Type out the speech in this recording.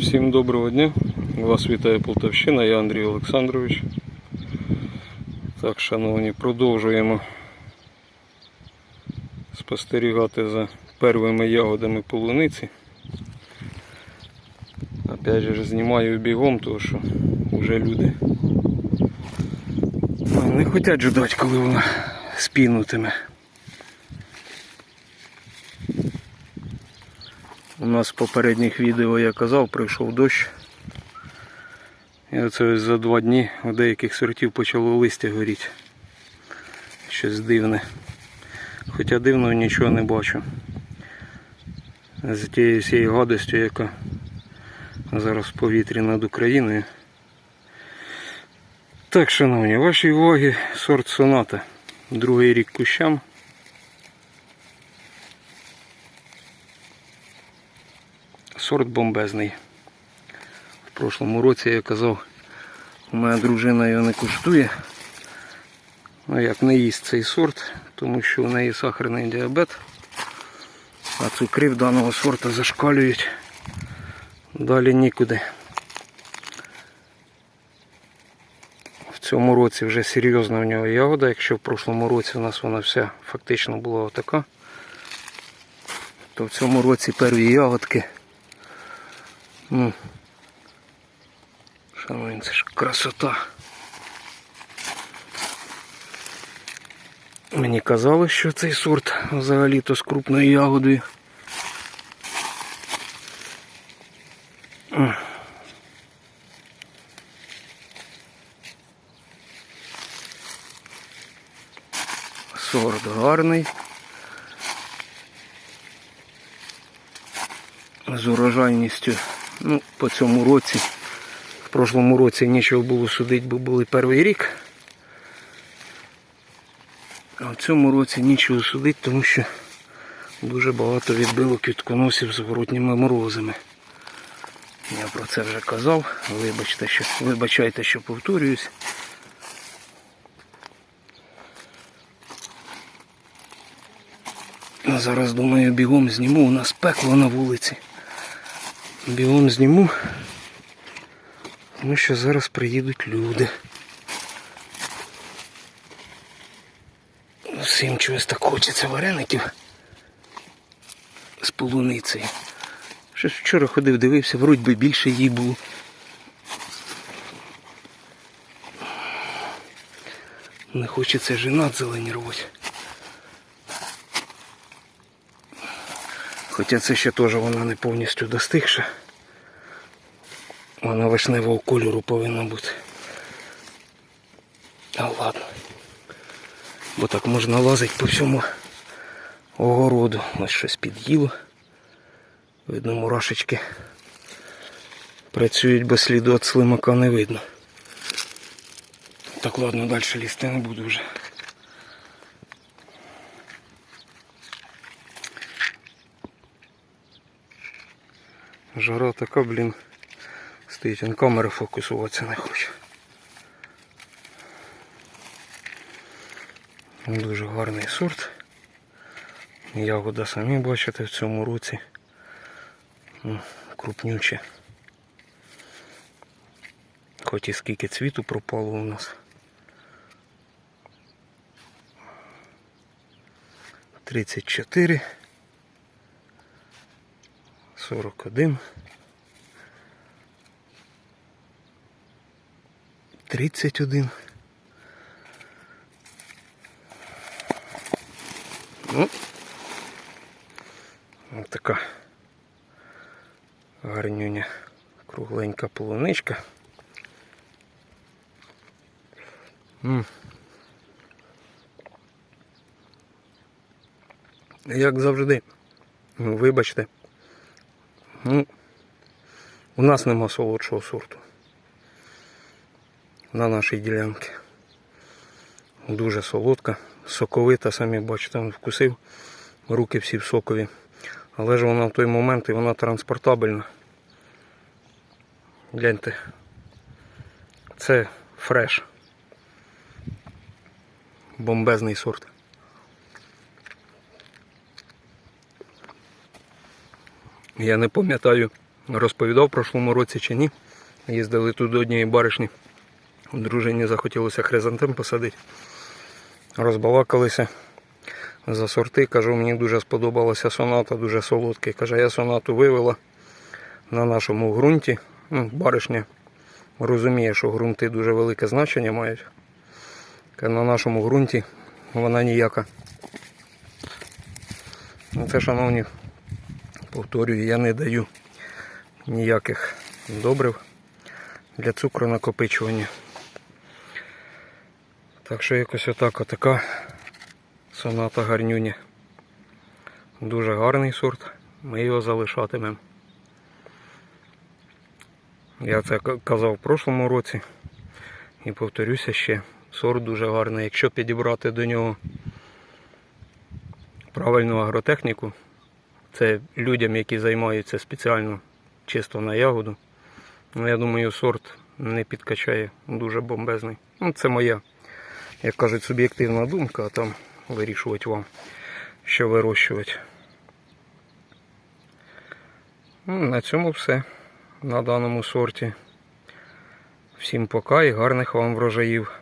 Всім доброго дня. Вас вітає Полтавщина, я Андрій Олександрович. Так, шановні, продовжуємо спостерігати за первими ягодами полуниці. Опять же знімаю бігом, тому що вже люди не хочуть ждати, коли вона спінутиме. У нас в попередніх відео я казав, прийшов дощ. І оце ось за два дні у деяких сортів почало листя горіти. Щось дивне. Хоча дивного нічого не бачу. З тією всією гадостю, яка зараз в повітрі над Україною. Так, шановні, вашій увагі сорт соната. Другий рік кущам. Сорт бомбезний. В прошлому році я казав, моя дружина його не куштує. Ну як не їсть цей сорт, тому що у неї сахарний діабет, а цукри в даного сорта зашкалюють. Далі нікуди. В цьому році вже серйозна в нього ягода, якщо в прошлому році у нас вона вся фактично була отака, то в цьому році перві ягодки. Ну, шановні, це ж красота. Мені казали, що цей сорт взагалі-то з крупною ягодою. Сорт гарний. З урожайністю Ну, по цьому році, в прошлому році нічого було судити, бо були перший рік. А в цьому році нічого судити, тому що дуже багато відбило квітконосів з воротніми морозами. Я про це вже казав. Вибачте, що, вибачайте, що повторююсь. Зараз думаю бігом зніму, у нас пекло на вулиці. Бігом зніму, тому що зараз приїдуть люди. Всім чогось так хочеться вареників з полуницею. Щось вчора ходив, дивився, вроді би більше її було. Не хочеться женат зелені Хоча це ще теж вона не повністю достигша. Вона вишневого кольору повинна бути. А ладно. Бо так можна лазити по всьому огороду. Ось щось під'їло. Видно, мурашечки працюють без сліду від слимака не видно. Так ладно, далі лізти не буду вже. Жара така, блін. Стоїть, він камери фокусуватися не хоче. Дуже гарний сорт. Ягода самі бачите в цьому році. Ну, Крупнюче. Хоч і скільки цвіту пропало у нас. Тридцять чотири. 41. 31. Ну, ось така гарнюня, кругленька полуничка. М. Як завжди, вибачте. Ну, у нас нема солодшого сорту. На нашій ділянці. Дуже солодка, соковита, самі бачите, він вкусив. Руки всі в сокові. Але ж вона в той момент і вона транспортабельна. Гляньте. Це фреш. Бомбезний сорт. Я не пам'ятаю розповідав в прошлому році чи ні. Їздили тут до однієї баришні. Дружині захотілося хризантем посадити. Розбалакалися за сорти. Кажу, мені дуже сподобалася соната, дуже солодкий. Каже, я сонату вивела на нашому ґрунті. Ну, баришня розуміє, що ґрунти дуже велике значення мають. На нашому ґрунті вона ніяка. Ну, Це, шановні, повторюю, я не даю ніяких добрив для цукронакопичування. Так що якось отак, отака соната гарнюня. Дуже гарний сорт. Ми його залишатимемо. Я це казав в прошлому році і повторюся ще. Сорт дуже гарний. Якщо підібрати до нього правильну агротехніку, це людям, які займаються спеціально чисто на ягоду. Ну, я думаю, сорт не підкачає дуже бомбезний. Ну, це моя, як кажуть, суб'єктивна думка, а там вирішувати вам, що вирощувати. Ну, на цьому все на даному сорті. Всім пока і гарних вам врожаїв.